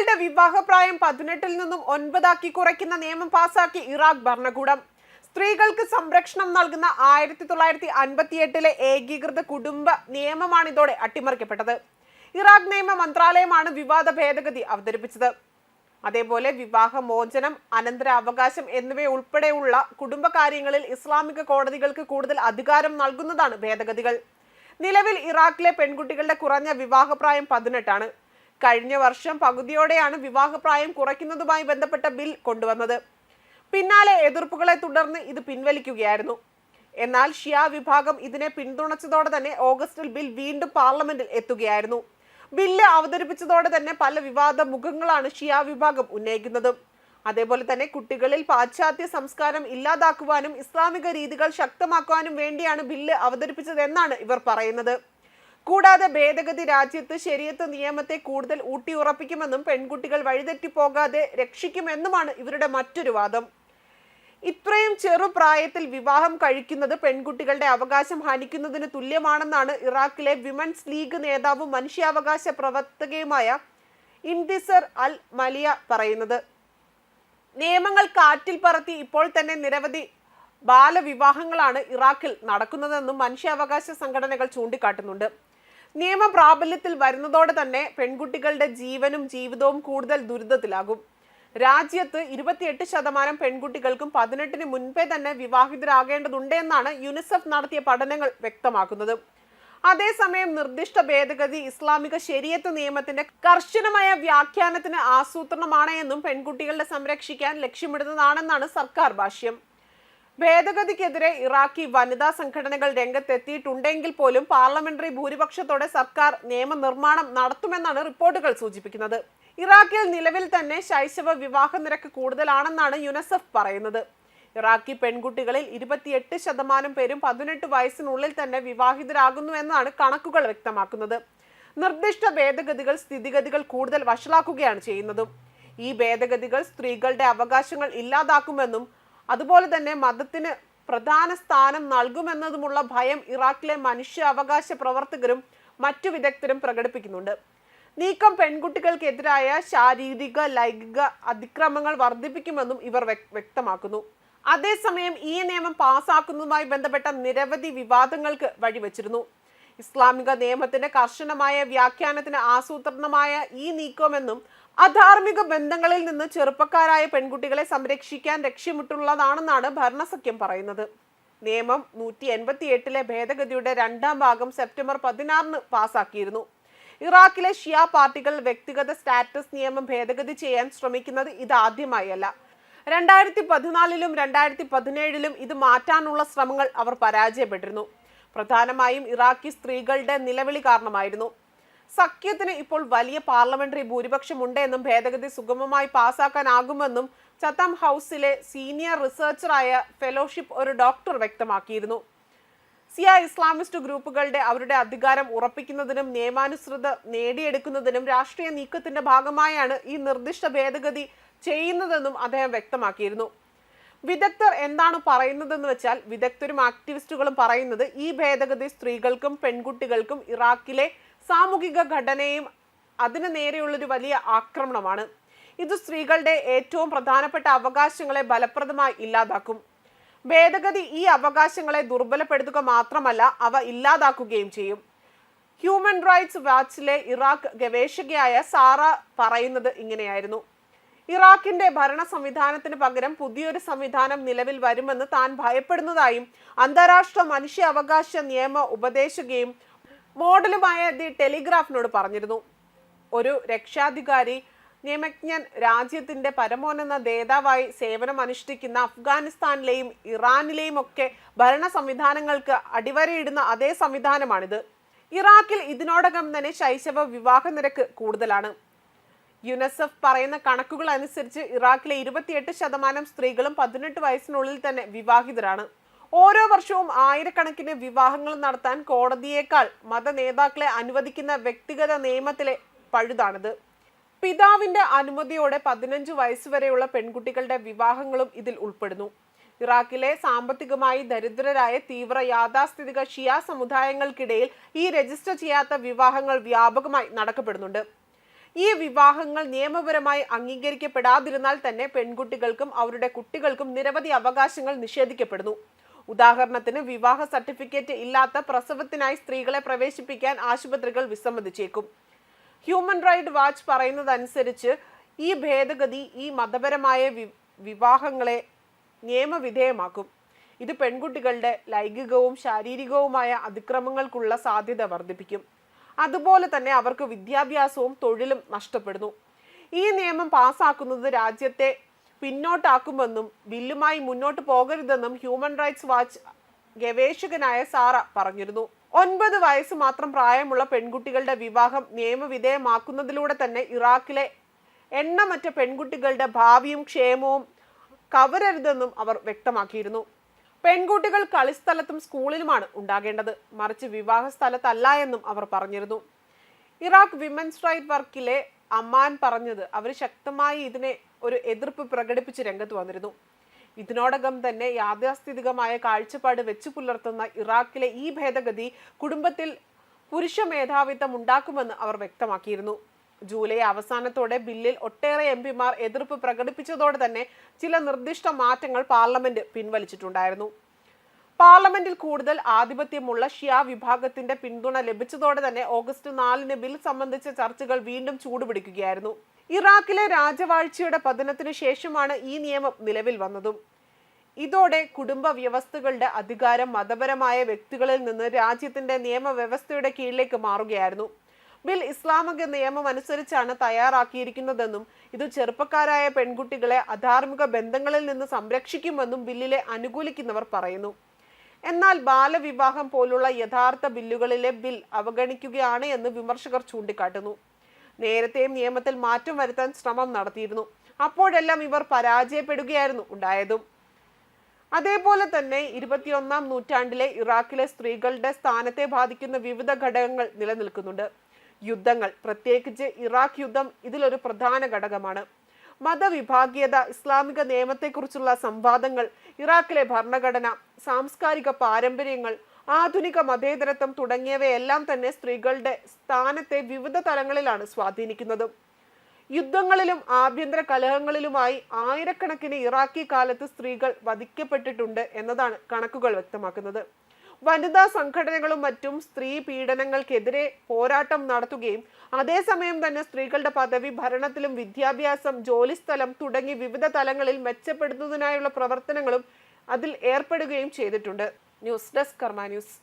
സ്ത്രീകളുടെ വിവാഹപ്രായം പതിനെട്ടിൽ നിന്നും ഒൻപതാക്കി കുറയ്ക്കുന്ന നിയമം പാസാക്കി ഇറാഖ് ഭരണകൂടം. സ്ത്രീകൾക്ക് സംരക്ഷണം നൽകുന്ന ആയിരത്തി തൊള്ളായിരത്തി അൻപത്തി എട്ടിലെ ഏകീകൃത കുടുംബ നിയമമാണ് ഇതോടെ അട്ടിമറിക്കപ്പെട്ടത്. ഇറാഖ് നിയമ മന്ത്രാലയമാണ് വിവാദ ഭേദഗതി അവതരിപ്പിച്ചത്. അതേപോലെ വിവാഹമോചനം അനന്തര അവകാശം എന്നിവയുൾപ്പെടെയുള്ള കുടുംബകാര്യങ്ങളിൽ ഇസ്ലാമിക കോടതികൾക്ക് കൂടുതൽ അധികാരം നൽകുന്നതാണ് ഭേദഗതികൾ. നിലവിൽ ഇറാഖിലെ പെൺകുട്ടികളുടെ കുറഞ്ഞ വിവാഹപ്രായം പതിനെട്ടാണ്. കഴിഞ്ഞ വർഷം പകുതിയോടെയാണ് വിവാഹപ്രായം കുറയ്ക്കുന്നതുമായി ബന്ധപ്പെട്ട ബിൽ കൊണ്ടുവന്നത്. പിന്നാലെ എതിർപ്പുകളെ തുടർന്ന് ഇത് പിൻവലിക്കുകയായിരുന്നു. എന്നാൽ ഷിയ വിഭാഗം ഇതിനെ പിന്തുണച്ചതോടെ തന്നെ ഓഗസ്റ്റിൽ ബിൽ വീണ്ടും പാർലമെന്റിൽ എത്തുകയായിരുന്നു. ബില്ല് അവതരിപ്പിച്ചതോടെ തന്നെ പല വിവാദ മുഖങ്ങളാണ് ഷിയ വിഭാഗം ഉന്നയിക്കുന്നത്. അതേപോലെ തന്നെ കുട്ടികളിൽ പാശ്ചാത്യ സംസ്കാരം ഇല്ലാതാക്കുവാനും ഇസ്ലാമിക രീതികൾ ശക്തമാക്കുവാനും വേണ്ടിയാണ് ബില്ല് അവതരിപ്പിച്ചതെന്നാണ് ഇവർ പറയുന്നത്. കൂടാതെ ഭേദഗതി രാജ്യത്ത് ശരിയത്ത് നിയമത്തെ കൂടുതൽ ഊട്ടിയുറപ്പിക്കുമെന്നും പെൺകുട്ടികൾ വഴിതെറ്റിപ്പോകാതെ രക്ഷിക്കുമെന്നുമാണ് ഇവരുടെ മറ്റൊരു വാദം. ഇത്രയും ചെറുപ്രായത്തിൽ വിവാഹം കഴിക്കുന്നത് പെൺകുട്ടികളുടെ അവകാശം ഹനിക്കുന്നതിന് തുല്യമാണെന്നാണ് ഇറാഖിലെ വിമൻസ് ലീഗ് നേതാവും മനുഷ്യാവകാശ പ്രവർത്തകയുമായ ഇൻഡിസർ അൽ മലിയ പറയുന്നത്. നിയമങ്ങൾ കാറ്റിൽ പറത്തി ഇപ്പോൾ തന്നെ നിരവധി ബാലവിവാഹങ്ങളാണ് ഇറാഖിൽ നടക്കുന്നതെന്നും മനുഷ്യാവകാശ സംഘടനകൾ ചൂണ്ടിക്കാട്ടുന്നുണ്ട്. നിയമം പ്രാബല്യത്തിൽ വരുന്നതോടെ തന്നെ പെൺകുട്ടികളുടെ ജീവനും ജീവിതവും കൂടുതൽ ദുരിതത്തിലാകും. രാജ്യത്ത് ഇരുപത്തിയെട്ട് ശതമാനം പെൺകുട്ടികൾക്കും പതിനെട്ടിന് മുൻപേ തന്നെ വിവാഹിതരാകേണ്ടതുണ്ട് എന്നാണ് യുനിസെഫ് നടത്തിയ പഠനങ്ങൾ വ്യക്തമാക്കുന്നത്. അതേസമയം നിർദ്ദിഷ്ട ഭേദഗതി ഇസ്ലാമിക ശരിയത്ത് നിയമത്തിന്റെ കർശനമായ വ്യാഖ്യാനത്തിന് ആസൂത്രണമാണ് എന്നും പെൺകുട്ടികളുടെ സംരക്ഷിക്കാൻ ലക്ഷ്യമിടുന്നതാണെന്നാണ് സർക്കാർ ഭാഷ്യം. ഭേദഗതിക്കെതിരെ ഇറാഖി വനിതാ സംഘടനകൾ രംഗത്തെത്തിയിട്ടുണ്ടെങ്കിൽ പോലും പാർലമെന്ററി ഭൂരിപക്ഷത്തോടെ സർക്കാർ നിയമനിർമ്മാണം നടത്തുമെന്നാണ് റിപ്പോർട്ടുകൾ സൂചിപ്പിക്കുന്നത്. ഇറാഖിൽ നിലവിൽ തന്നെ ശൈശവ വിവാഹ നിരക്ക് കൂടുതലാണെന്നാണ് യുനെസെഫ് പറയുന്നത്. ഇറാഖി പെൺകുട്ടികളിൽ ഇരുപത്തിയെട്ട് ശതമാനം പേരും പതിനെട്ട് വയസ്സിനുള്ളിൽ തന്നെ വിവാഹിതരാകുന്നു എന്നാണ് കണക്കുകൾ വ്യക്തമാക്കുന്നത്. നിർദ്ദിഷ്ട ഭേദഗതികൾ സ്ഥിതിഗതികൾ കൂടുതൽ വഷളാക്കുകയാണ് ചെയ്യുന്നതും. ഈ ഭേദഗതികൾ സ്ത്രീകളുടെ അവകാശങ്ങൾ ഇല്ലാതാക്കുമെന്നും അതുപോലെ തന്നെ മതത്തിന് പ്രധാന സ്ഥാനം നൽകുമെന്നതുമുള്ള ഭയം ഇറാഖിലെ മനുഷ്യാവകാശ പ്രവർത്തകരും മറ്റു വിദഗ്ധരും പ്രകടിപ്പിക്കുന്നുണ്ട്. നീക്കം പെൺകുട്ടികൾക്കെതിരായ ശാരീരിക ലൈംഗിക അതിക്രമങ്ങൾ വർദ്ധിപ്പിക്കുമെന്നും ഇവർ വ്യക്തമാക്കുന്നു. അതേസമയം ഈ നിയമം പാസാക്കുന്നതുമായി ബന്ധപ്പെട്ട നിരവധി വിവാദങ്ങൾക്ക് വഴിവെച്ചിരുന്നു. ഇസ്ലാമിക നിയമത്തിന്റെ കർശനമായ വ്യാഖ്യാനത്തിന് ആസൂത്രണമായ ഈ നീക്കമെന്നും അധാർമിക ബന്ധങ്ങളിൽ നിന്ന് ചെറുപ്പക്കാരായ പെൺകുട്ടികളെ സംരക്ഷിക്കാൻ ലക്ഷ്യമിട്ടുള്ളതാണെന്നാണ് ഭരണസഖ്യം പറയുന്നത്. നിയമം നൂറ്റി എൺപത്തി എട്ടിലെ ഭേദഗതിയുടെ രണ്ടാം ഭാഗം സെപ്റ്റംബർ പതിനാറിന് പാസാക്കിയിരുന്നു. ഇറാഖിലെ ഷിയ പാർട്ടികൾ വ്യക്തിഗത സ്റ്റാറ്റസ് നിയമം ഭേദഗതി ചെയ്യാൻ ശ്രമിക്കുന്നത് ഇതാദ്യമായല്ല. രണ്ടായിരത്തി പതിനാലിലും രണ്ടായിരത്തി പതിനേഴിലും ഇത് മാറ്റാനുള്ള ശ്രമങ്ങൾ അവർ പരാജയപ്പെട്ടിരുന്നു. പ്രധാനമായും ഇറാഖി സ്ത്രീകളുടെ നിലവിളി കാരണമായിരുന്നു. സഖ്യത്തിന് ഇപ്പോൾ വലിയ പാർലമെന്ററി ഭൂരിപക്ഷമുണ്ട് എന്നും ഭേദഗതി സുഗമമായി പാസാക്കാനാകുമെന്നും ചത്തം ഹൗസിലെ സീനിയർ റിസർച്ചറായ ഫെലോഷിപ്പ് ഒരു ഡോക്ടർ വ്യക്തമാക്കിയിരുന്നു. സിയ ഇസ്ലാമിസ്റ്റ് ഗ്രൂപ്പുകളുടെ അവരുടെ അധികാരം ഉറപ്പിക്കുന്നതിനും നിയമാനുസൃത നേടിയെടുക്കുന്നതിനും രാഷ്ട്രീയ നീക്കത്തിന്റെ ഭാഗമായാണ് ഈ നിർദ്ദിഷ്ട ഭേദഗതി ചെയ്യുന്നതെന്നും അദ്ദേഹം വ്യക്തമാക്കിയിരുന്നു. വിദഗ്ധർ എന്താണ് പറയുന്നതെന്ന് വെച്ചാൽ വിദഗ്ധരും ആക്ടിവിസ്റ്റുകളും പറയുന്നത് ഈ ഭേദഗതി സ്ത്രീകൾക്കും പെൺകുട്ടികൾക്കും ഇറാഖിലെ സാമൂഹിക ഘടനയും അതിനു നേരെയുള്ളൊരു വലിയ ആക്രമണമാണ്. ഇത് സ്ത്രീകളുടെ ഏറ്റവും പ്രധാനപ്പെട്ട അവകാശങ്ങളെ ഫലപ്രദമായി ഇല്ലാതാക്കും. ഭേദഗതി ഈ അവകാശങ്ങളെ ദുർബലപ്പെടുത്തുക മാത്രമല്ല അവ ഇല്ലാതാക്കുകയും ചെയ്യും. ഹ്യൂമൻ റൈറ്റ്സ് വാച്ചിലെ ഇറാഖ് ഗവേഷകയായ സാറ പറയുന്നത് ഇങ്ങനെയായിരുന്നു. ഇറാഖിന്റെ ഭരണ സംവിധാനത്തിന് പകരം പുതിയൊരു സംവിധാനം നിലവിൽ വരുമെന്ന് താൻ ഭയപ്പെടുന്നതായും അന്താരാഷ്ട്ര മനുഷ്യാവകാശ നിയമ ഉപദേശകയും മോഡലുമായ ദി ടെലിഗ്രാഫിനോട് പറഞ്ഞിരുന്നു. ഒരു രക്ഷാധികാരി നിയമജ്ഞൻ രാജ്യത്തിന്റെ പരമോന്നത നേതാവായി സേവനം അനുഷ്ഠിക്കുന്ന അഫ്ഗാനിസ്ഥാനിലെയും ഇറാനിലെയും ഒക്കെ ഭരണ സംവിധാനങ്ങൾക്ക് അടിവരയിടുന്ന അതേ സംവിധാനമാണിത്. ഇറാഖിൽ ഇതിനോടകം തന്നെ ശൈശവ വിവാഹ നിരക്ക് കൂടുതലാണ്. യുനെസെഫ് പറയുന്ന കണക്കുകൾ അനുസരിച്ച് ഇറാഖിലെ ഇരുപത്തിയെട്ട് ശതമാനം സ്ത്രീകളും പതിനെട്ട് വയസ്സിനുള്ളിൽ തന്നെ വിവാഹിതരാണ്. ഓരോ വർഷവും ആയിരക്കണക്കിന് വിവാഹങ്ങൾ നടത്താൻ കോടതിയേക്കാൾ മത നേതാക്കളെ അനുവദിക്കുന്ന വ്യക്തിഗത നിയമത്തിലെ പഴുതാണിത്. പിതാവിന്റെ അനുമതിയോടെ പതിനഞ്ച് വയസ്സുവരെയുള്ള പെൺകുട്ടികളുടെ വിവാഹങ്ങളും ഇതിൽ ഉൾപ്പെടുന്നു. ഇറാഖിലെ സാമ്പത്തികമായി ദരിദ്രരായ തീവ്ര യാഥാസ്ഥിതിക ഷിയ സമുദായങ്ങൾക്കിടയിൽ ഈ രജിസ്റ്റർ ചെയ്യാത്ത വിവാഹങ്ങൾ വ്യാപകമായി നടക്കപ്പെടുന്നുണ്ട്. ഈ വിവാഹങ്ങൾ നിയമപരമായി അംഗീകരിക്കപ്പെടാതിരുന്നാൽ തന്നെ പെൺകുട്ടികൾക്കും അവരുടെ കുട്ടികൾക്കും നിരവധി അവകാശങ്ങൾ നിഷേധിക്കപ്പെടുന്നു. ഉദാഹരണത്തിന് വിവാഹ സർട്ടിഫിക്കറ്റ് ഇല്ലാത്ത പ്രസവത്തിനായി സ്ത്രീകളെ പ്രവേശിപ്പിക്കാൻ ആശുപത്രികൾ വിസമ്മതിച്ചേക്കും. ഹ്യൂമൻ റൈറ്റ് വാച്ച് പറയുന്നതനുസരിച്ച് ഈ ഭേദഗതി ഈ മതപരമായ വിവാഹങ്ങളെ നിയമവിധേയമാക്കും. ഇത് പെൺകുട്ടികളുടെ ലൈംഗികവും ശാരീരികവുമായ അതിക്രമങ്ങൾക്കുള്ള സാധ്യത വർദ്ധിപ്പിക്കും. അതുപോലെ തന്നെ അവർക്ക് വിദ്യാഭ്യാസവും തൊഴിലും നഷ്ടപ്പെടുന്നു. ഈ നിയമം പാസാക്കുന്നത് രാജ്യത്തെ പിന്നോട്ടാക്കുമെന്നും ബില്ലുമായി മുന്നോട്ട് പോകരുതെന്നും ഹ്യൂമൻ റൈറ്റ്സ് വാച്ച് ഗവേഷകനായ സാറ പറഞ്ഞിരുന്നു. ഒൻപത് വയസ്സ് മാത്രം പ്രായമുള്ള പെൺകുട്ടികളുടെ വിവാഹം നിയമവിധേയമാക്കുന്നതിലൂടെ തന്നെ ഇറാഖിലെ എണ്ണമറ്റ പെൺകുട്ടികളുടെ ഭാവിയും ക്ഷേമവും കവരരുതെന്നും അവർ വ്യക്തമാക്കിയിരുന്നു. പെൺകുട്ടികൾ കളിസ്ഥലത്തും സ്കൂളിലുമാണ് ഉണ്ടാകേണ്ടത്. മറിച്ച് വിവാഹ സ്ഥലത്തല്ല എന്നും അവർ പറഞ്ഞിരുന്നു. ഇറാഖ് വിമൻസ് റൈറ്റ് വർക്കിലെ അമ്മാൻ പറഞ്ഞത് അവർ ശക്തമായി ഇതിനെ ഒരു എതിർപ്പ് പ്രകടിപ്പിച്ച് രംഗത്ത് വന്നിരുന്നു. ഇതിനോടകം തന്നെ യാഥാസ്ഥിതികമായ കാഴ്ചപ്പാട് വെച്ചു പുലർത്തുന്ന ഇറാഖിലെ ഈ ഭേദഗതി കുടുംബത്തിൽ പുരുഷ മേധാവിത്വം ഉണ്ടാക്കുമെന്ന് അവർ വ്യക്തമാക്കിയിരുന്നു. ജൂലൈ അവസാനത്തോടെ ബില്ലിൽ ഒട്ടേറെ എം പിമാർ എതിർപ്പ് പ്രകടിപ്പിച്ചതോടെ തന്നെ ചില നിർദ്ദിഷ്ട മാറ്റങ്ങൾ പാർലമെന്റ് പിൻവലിച്ചിട്ടുണ്ടായിരുന്നു. പാർലമെന്റിൽ കൂടുതൽ ആധിപത്യമുള്ള ഷിയ വിഭാഗത്തിന്റെ പിന്തുണ ലഭിച്ചതോടെ തന്നെ ഓഗസ്റ്റ് നാലിന് ബിൽ സംബന്ധിച്ച ചർച്ചകൾ വീണ്ടും ചൂടുപിടിക്കുകയായിരുന്നു. ഇറാഖിലെ രാജവാഴ്ചയുടെ പതനത്തിനു ശേഷമാണ് ഈ നിയമം നിലവിൽ വന്നതും. ഇതോടെ കുടുംബ വ്യവസ്ഥകളുടെ അധികാരം മതപരമായ വ്യക്തികളിൽ നിന്ന് രാജ്യത്തിന്റെ നിയമവ്യവസ്ഥയുടെ കീഴിലേക്ക് മാറുകയായിരുന്നു. ബിൽ ഇസ്ലാമിക നിയമം അനുസരിച്ചാണ് തയ്യാറാക്കിയിരിക്കുന്നതെന്നും ഇത് ചെറുപ്പക്കാരായ പെൺകുട്ടികളെ അധാർമിക ബന്ധങ്ങളിൽ നിന്ന് സംരക്ഷിക്കുമെന്നും ബില്ലിലെ അനുകൂലിക്കുന്നവർ പറയുന്നു. എന്നാൽ ബാലവിവാഹം പോലുള്ള യഥാർത്ഥ ബില്ലുകളിലെ ബിൽ അവഗണിക്കുകയാണ് എന്ന് വിമർശകർ ചൂണ്ടിക്കാട്ടുന്നു. നേരത്തെയും നിയമത്തിൽ മാറ്റം വരുത്താൻ ശ്രമം നടത്തിയിരുന്നു. അപ്പോഴെല്ലാം ഇവർ പരാജയപ്പെടുകയായിരുന്നു ഉണ്ടായതും. അതേപോലെ തന്നെ ഇരുപത്തിയൊന്നാം നൂറ്റാണ്ടിലെ ഇറാഖിലെ സ്ത്രീകളുടെ സ്ഥാനത്തെ ബാധിക്കുന്ന വിവിധ ഘടകങ്ങൾ നിലനിൽക്കുന്നുണ്ട്. യുദ്ധങ്ങൾ പ്രത്യേകിച്ച് ഇറാഖ് യുദ്ധം ഇതിലൊരു പ്രധാന ഘടകമാണ്. മതവിഭാഗീയത ഇസ്ലാമിക നിയമത്തെക്കുറിച്ചുള്ള സംവാദങ്ങൾ ഇറാഖിലെ ഭരണഘടന സാംസ്കാരിക പാരമ്പര്യങ്ങൾ ആധുനിക മതേതരത്വം തുടങ്ങിയവയെല്ലാം തന്നെ സ്ത്രീകളുടെ സ്ഥാനത്തെ വിവിധ തലങ്ങളിലാണ് സ്വാധീനിക്കുന്നത്. യുദ്ധങ്ങളിലും ആഭ്യന്തര കലഹങ്ങളിലുമായി ആയിരക്കണക്കിന് ഇറാഖി കാലത്ത് സ്ത്രീകൾ വധിക്കപ്പെട്ടിട്ടുണ്ട് എന്നതാണ് കണക്കുകൾ വ്യക്തമാക്കുന്നത്. വനിതാ സംഘടനകളും മറ്റും സ്ത്രീ പീഡനങ്ങൾക്കെതിരെ പോരാട്ടം നടത്തുകയും അതേസമയം തന്നെ സ്ത്രീകളുടെ പദവി ഭരണത്തിലും വിദ്യാഭ്യാസം ജോലിസ്ഥലം തുടങ്ങി വിവിധ തലങ്ങളിൽ മെച്ചപ്പെടുത്തുന്നതിനായുള്ള പ്രവർത്തനങ്ങളും അതിൽ ഏർപ്പെടുകയും ചെയ്തിട്ടുണ്ട്. News desk Karma news.